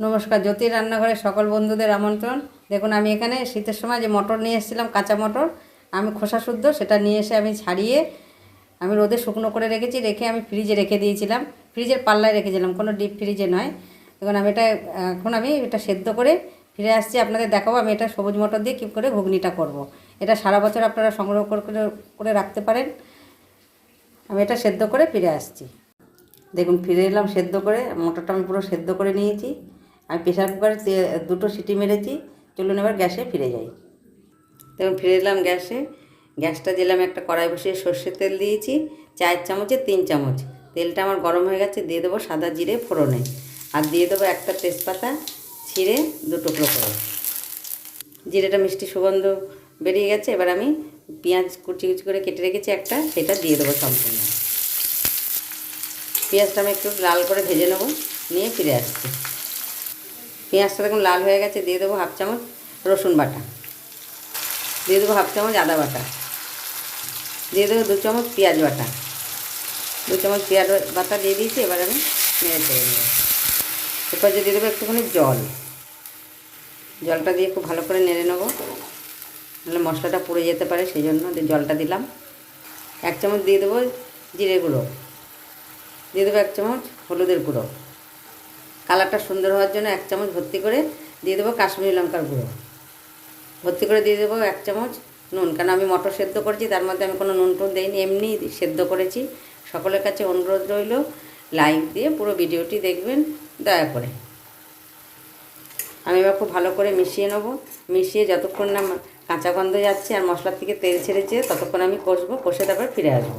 নমস্কার জ্যোতির রান্নাঘরে সকল বন্ধুদের আমন্ত্রণ। দেখুন, আমি এখানে শীতের সময় যে মটর নিয়ে এসেছিলাম, কাঁচা মটর, আমি খোসা শুদ্ধ, সেটা নিয়ে এসে আমি ছাড়িয়ে আমি রোদে শুকনো করে রেখেছি, রেখে আমি ফ্রিজে রেখে দিয়েছিলাম। ফ্রিজের পাল্লায় রেখেছিলাম, কোনো ডিপ ফ্রিজে নয়। দেখুন, আমি এটা, এখন আমি এটা সেদ্ধ করে ফিরে আসছি, আপনাদের দেখাবো, আমি এটা সবুজ মটর দিয়ে কী করে ঘুগনিটা করব। এটা সারা বছর আপনারা সংগ্রহ করে- করে রাখতে পারেন। আমি এটা সেদ্ধ করে ফিরে আসছি। দেখুন, ফিরে এলাম সেদ্ধ করে, মটরটা আমি পুরো সেদ্ধ করে নিয়েছি। আমি প্রেশার কুকারে তে- দুটো সিটি মেরেছি, চলুন এবার গ্যাসে ফিরে যাই। দেখুন, ফিরে এলাম গ্যাসে। গ্যাসটা দিলাম একটা কড়াই বসিয়ে সর্ষের তেল দিয়েছি চায়ের চামচে তিন চামচ। তেলটা আমার গরম হয়ে গেছে, দিয়ে দেবো সাদা জিরে ফোড়নে। আর দিয়ে দেবো একটা তেজপাতা ছিঁড়ে দু টুকরো করে। জিরেটা মিষ্টি সুগন্ধ বেরিয়ে গেছে, এবার আমি পেঁয়াজ কুচি কুচি করে কেটে রেখেছি একটা, সেটা দিয়ে দেবো সম্পূর্ণ। পেঁয়াজটা আমি একটু লাল করে ভেজে নেব, নিয়ে ফিরে আসছি। পেঁয়াজটা দেখুন লাল হয়ে গেছে, দিয়ে দেবো হাফ চামচ রসুন বাটা। দিয়ে দেবো হাফ চামচ আদা বাটা। দিয়ে দেবো দু চামচ পেঁয়াজ বাটা। দু চামচ পেঁয়াজ বাটা দিয়ে দিয়েছি, এবার আমি নেড়ে নেব। এরপর দিয়ে দেবো একটুখানি জল। জলটা দিয়ে খুব ভালো করে নেড়ে নেব। নাহলে মশলাটা পুড়ে যেতে পারে, সেই জন্য জলটা দিলাম। এক চামচ দিয়ে দেবো জিরে গুঁড়ো। দিয়ে দেবো এক চামচ হলুদের গুঁড়ো। কালারটা সুন্দর হওয়ার জন্য এক চামচ ভর্তি করে দিয়ে দেবো কাশ্মীরি লঙ্কার গুঁড়ো। ভর্তি করে দিয়ে দেবো এক চামচ নুন, কারণ আমি মটর সেদ্ধ করেছি, তার মধ্যে আমি কোনো নুন টুন দিইনি, এমনি সেদ্ধ করেছি। সকলের কাছে অনুরোধ রইল, লাইক দিয়ে পুরো ভিডিওটি দেখবেন, দয়া করে। আমি এবার খুব ভালো করে মিশিয়ে নেব। মিশিয়ে যতক্ষণ না কাঁচা গন্ধ যাচ্ছে আর মশলার থেকে তেল ছেড়েছে, ততক্ষণ আমি কষবো, কষে তারপর ফিরে আসব।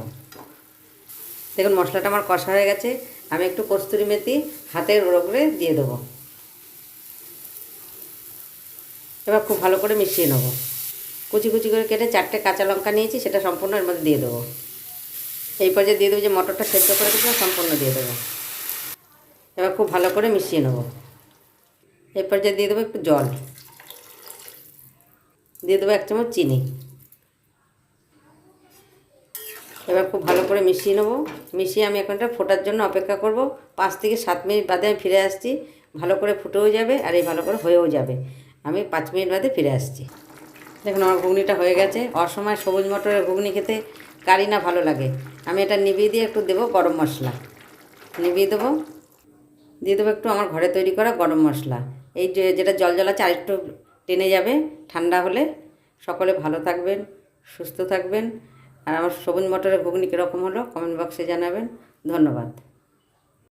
দেখুন, মশলাটা আমার কষা হয়ে গেছে। আমি একটু কস্তুরি মেথি হাতের রোগড়ে দিয়ে দেবো। এবার খুব ভালো করে মিশিয়ে নেব। কুচি কুচি করে কেটে চারটে কাঁচা লঙ্কা নিয়েছি, সেটা সম্পূর্ণ এর মধ্যে দিয়ে দেবো। এই পর্যায়ে দিয়ে দেবো যে মটরটা সেদ্ধ করে দিয়েছিলাম সম্পূর্ণ দিয়ে দেবো। এবার খুব ভালো করে মিশিয়ে নেব। এই পর্যায়ে দিয়ে দেবো একটু জল। দিয়ে দেবো এক চামচ চিনি। এবার খুব ভালো করে মিশিয়ে নেব। মিশিয়ে আমি এখন এটা ফোটার জন্য অপেক্ষা করব। পাঁচ থেকে সাত মিনিট বাদে আমি ফিরে আসছি। ভালো করে ফুটেও যাবে আর এই ভালো করে হয়েও যাবে। আমি পাঁচ মিনিট বাদে ফিরে আসছি। দেখুন, আমার ঘুগনিটা হয়ে গেছে। অসময় সবুজ মটরের ঘুগনি খেতে কারি না ভালো লাগে। আমি এটা নিভিয়ে দিয়ে একটু দেবো গরম মশলা। নিভিয়ে দেবো। দিয়ে দেবো একটু আমার ঘরে তৈরি করা গরম মশলা। এই যেটা জল জল আছে আরেকটু টেনে যাবে। ঠান্ডা হলে সকলে ভালো থাকবেন, সুস্থ থাকবেন। আর আমার সবুজ মটরের ঘুগনি কীরকম হলো? কমেন্ট বক্সে জানাবেন। ধন্যবাদ।